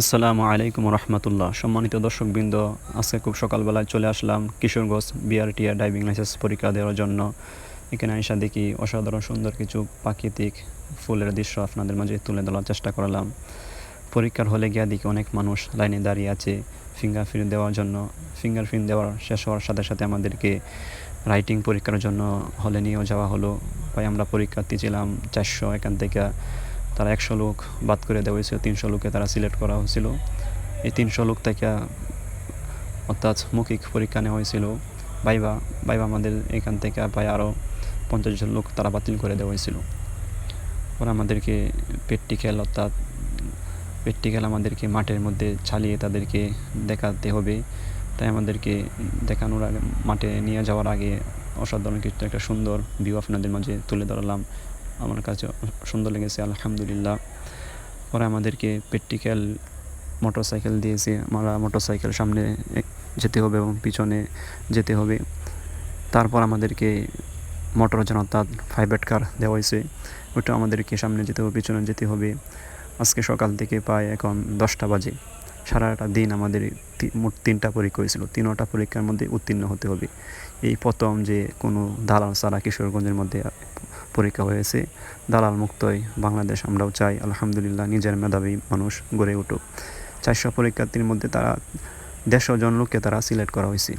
আসসালামু আলাইকুম রহমতুল্লাহ। সম্মানিত দর্শকবৃন্দ, আজকে খুব সকালবেলায় চলে আসলাম কিশোরগঞ্জ বিআরটিআর ড্রাইভিং লাইসেন্স পরীক্ষা দেওয়ার জন্য। এখানে আইসা দেখি অসাধারণ সুন্দর কিছু প্রাকৃতিক ফুলের দৃশ্য আপনাদের মাঝে তুলে ধরার চেষ্টা করলাম। পরীক্ষার হলে গিয়া দেখি অনেক মানুষ লাইনে দাঁড়িয়ে আছে ফিঙ্গার ফিঙ্গারপ্রিন্ট দেওয়ার জন্য। ফিঙ্গার ফিঙ্গারপ্রিন্ট দেওয়ার শেষ হওয়ার সাথে সাথে আমাদেরকে রাইটিং পরীক্ষার জন্য হলে নিয়েও যাওয়া হলো। ভাই আমরা পরীক্ষার্থী ছিলাম চারশো এখান থেকে তারা একশো লোক বাদ করে দেওয়া হয়েছিল তিনশো লোকে তারা সিলেক্ট করা হয়েছিল। এই তিনশো লোক থেকে অর্থাৎ মৌখিক পরীক্ষা নেওয়া হয়েছিল। বাইবা বাইবা আমাদের এখান থেকে প্রায় আরও পঞ্চাশ জন লোক তারা বাতিল করে দেওয়া হয়েছিল। ওরা আমাদেরকে প্র্যাকটিক্যাল অর্থাৎ প্র্যাকটিক্যাল আমাদেরকে মাঠের মধ্যে চালিয়ে তাদেরকে দেখাতে হবে। তাই আমাদেরকে দেখানোর আগে, মাঠে নিয়ে যাওয়ার আগে অসাধারণ কিছু একটা সুন্দর ভিউ আপনাদের মাঝে তুলে ধরলাম। আমার কাছে সুন্দর লেগেছে, আলহামদুলিল্লাহ। পরে আমাদেরকে প্র্যাকটিক্যাল মোটর সাইকেল দিয়েছে, আমরা মোটর সাইকেল সামনে যেতে হবে এবং পিছনে যেতে হবে। তারপর আমাদেরকে মোটর যান অর্থাৎ প্রাইভেট কার দেওয়া হয়েছে, ওটা আমাদেরকে সামনে যেতে হবে, পিছনে যেতে হবে। আজকে সকাল থেকে প্রায় এখন দশটা বাজে। সারাটা দিন আমাদের মোট তিনটা পরীক্ষা হয়েছিল, তিনটা পরীক্ষার মধ্যে উত্তীর্ণ হতে হবে। এই প্রথম যে কোনো দালাল ছাড়া কিশোরগঞ্জের মধ্যে পরীক্ষা হয়েছে। দালাল মুক্তই, বাংলাদেশ আমরাও চাই, আলহামদুলিল্লাহ, নিজের মেধাবী মানুষ গড়ে উঠুক। চারশো পরীক্ষার্থীর মধ্যে তারা দেড়শো জন লোককে তারা সিলেক্ট করা হয়েছে।